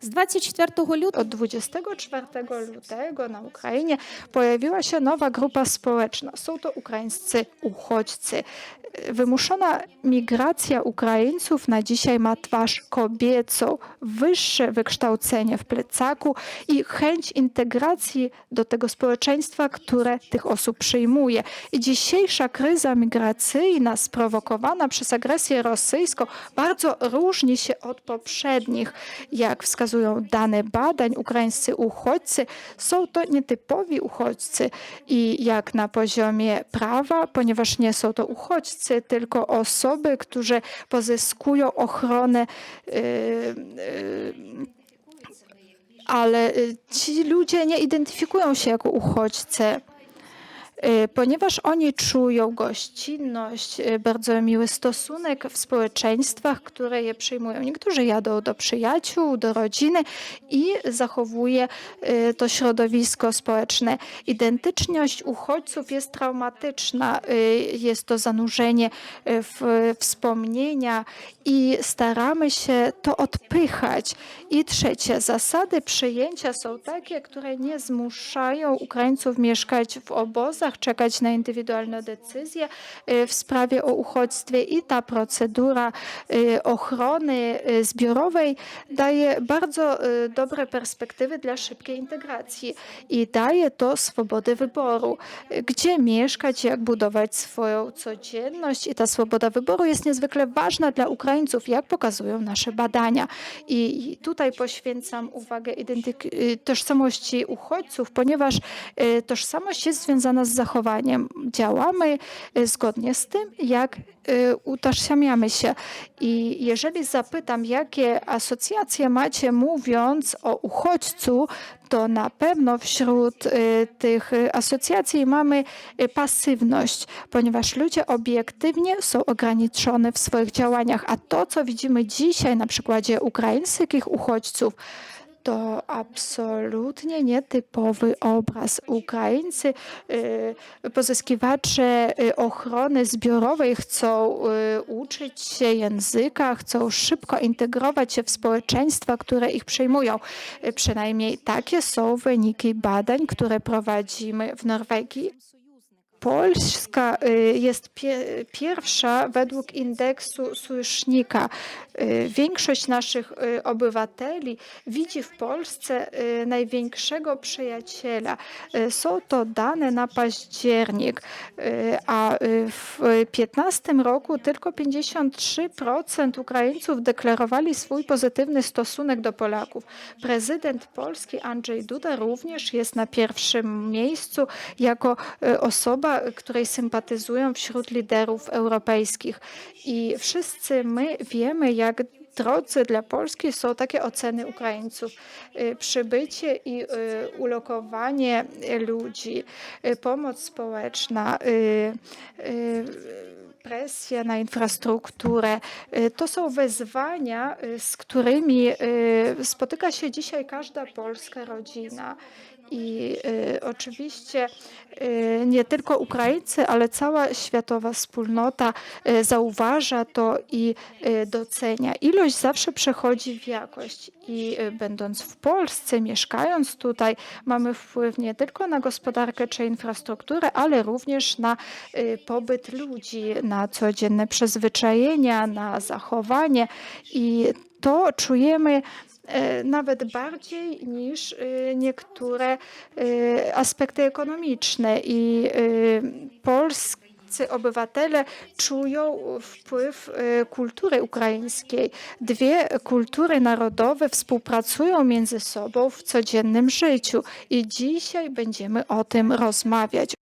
З 24 lutego Od 24 lutego na Ukrainie pojawiła się nowa grupa społeczna. Są to ukraińscy uchodźcy. Wymuszona migracja Ukraińców na dzisiaj ma twarz kobiecą, wyższe wykształcenie w plecaku i chęć integracji do tego społeczeństwa, które tych osób przyjmuje. I dzisiejsza kryza migracyjna sprowokowana przez agresję rosyjską bardzo różni się od poprzednich. Jak wskazują dane badań, ukraińscy uchodźcy są to nietypowi uchodźcy i jak na poziomie prawa, ponieważ nie są to uchodźcy, tylko osoby, które pozyskują ochronę yy, yy, ale y, ci ludzie nie identyfikują się jako uchodźcy. Y, Ponieważ oni czują gościnność, y, bardzo miły stosunek w społeczeństwach, które je przyjmują. Niektórzy jadą do przyjaciół, do rodziny i zachowuje y, to środowisko społeczne. Identyczność uchodźców jest traumatyczna. Jest to zanurzenie w wspomnienia i staramy się to odpychać. I trzecie, zasady przyjęcia są takie, które nie zmuszają Ukraińców mieszkać w obozach, czekać na indywidualne decyzje y, w sprawie o uchodźstwie i ta procedura y, ochrony y, zbiorowej daje bardzo dobre perspektywy dla szybkiej integracji i daje to swobodę wyboru, gdzie mieszkać, jak budować swoją codzienność i ta swoboda wyboru jest niezwykle ważna dla Ukraińców, jak pokazują nasze badania. I tutaj poświęcam uwagę tożsamości uchodźców, ponieważ tożsamość jest związana z zachowaniem. Działamy y, zgodnie z tym, jak y, utożsamiamy się. I jeżeli zapytam, jakie asocjacje macie mówiąc o uchodźcu, to na pewno wśród y, tych asocjacji mamy pasywność, ponieważ ludzie obiektywnie są ograniczone w swoich działaniach, a to, co widzimy dzisiaj na przykładzie ukraińskich uchodźców, to absolutnie nietypowy obraz. Ukraińcy, y, pozyskiwacze y, ochrony zbiorowej chcą y, uczyć się języka, chcą szybko integrować się w społeczeństwa, które ich przyjmują. Przynajmniej takie są wyniki badań, które prowadzimy w Norwegii. Polska y, jest pie pierwsza według indeksu sojusznika. Y, Większość naszych y, obywateli widzi w Polsce największego przyjaciela. Są to dane na październik, a w 2015 roku tylko 53% Ukraińców deklarowali swój pozytywny stosunek do Polaków. Prezydent Polski Andrzej Duda również jest na pierwszym miejscu jako osoba, której sympatyzują wśród liderów europejskich. I wszyscy my wiemy, jak drodzy dla Polski są takie oceny Ukraińców. Y, Przybycie i y, ulokowanie ludzi, y, pomoc społeczna, presja na infrastrukturę. To są wyzwania, z którymi spotyka się dzisiaj każda polska rodzina. I y, oczywiście y, nie tylko Ukraińcy, ale cała światowa wspólnota y, zauważa to i y, docenia. Ilość zawsze przechodzi w jakość. I y, będąc w Polsce, mieszkając tutaj, mamy wpływ nie tylko na gospodarkę czy infrastrukturę, ale również na y, pobyt ludzi, na codzienne przyzwyczajenia, na zachowanie. I to czujemy nawet bardziej niż y, niektóre y, aspekty ekonomiczne. I polscy obywatele czują wpływ kultury ukraińskiej. Dwie kultury narodowe współpracują między sobą w codziennym życiu i dzisiaj będziemy o tym rozmawiać.